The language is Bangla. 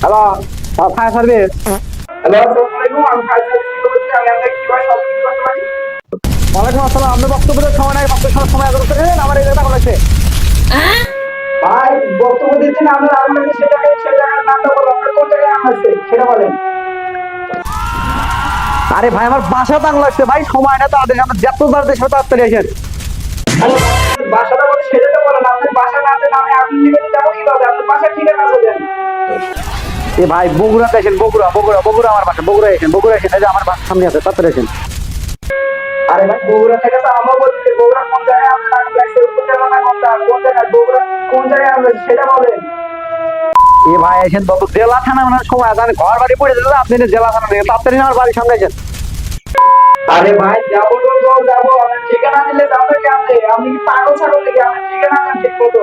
হ্যালো ফায়ার সার্ভিস হ্যালো আমি ফায়ার সার্ভিস বলছি আমি আপনাকে কীভাবে সহযোগিতা করতে পারি ওয়ালাইকুম আসসালাম বক্তব্য সময় নাই বক্তব্য সময় করে আমার এই কথা বলেছে ভাই বক্তব্য দিচ্ছেন আছে সেটা সেই নামটা বলো আপনার কোন জায়গায় আগুন আছে সেটা বলেন। আরে ভাই আমার বাসা টান লাগছে ভাই সময় না তাড়াতাড়ি আমার যত তাড়াতাড়ি আসেন এ ভাই বগুড়াতে আসেন বগুড়া বগুড়া বগুড়া আমার বাসা বগুড়া আসেন বগুড়া আসেন এই যে আমার বাসার সামনে আছে তাড়াতাড়ি আসেন আরে ভাই বগুড়া থেকে তো আমার বলছি বগুড়া কোন জায়গায় আপনার কোন জায়গায় বগুড়া কোন জায়গায় সেটা বলেন। এ ভাই আসেন বাবু জেলা থানা মানে সময় আছে ঘর বাড়ি পড়ে দিলে আপনি জেলা থানা নিয়ে তাড়াতাড়ি আমার বাড়ির সামনে আসেন আরে ভাই যাব তো তো যাব আপনার ঠিকানা দিলে যাবে কেমনে আপনি? কি পাগল ছাগল নাকি? আপনার ঠিকানা দেন ঠিক মতো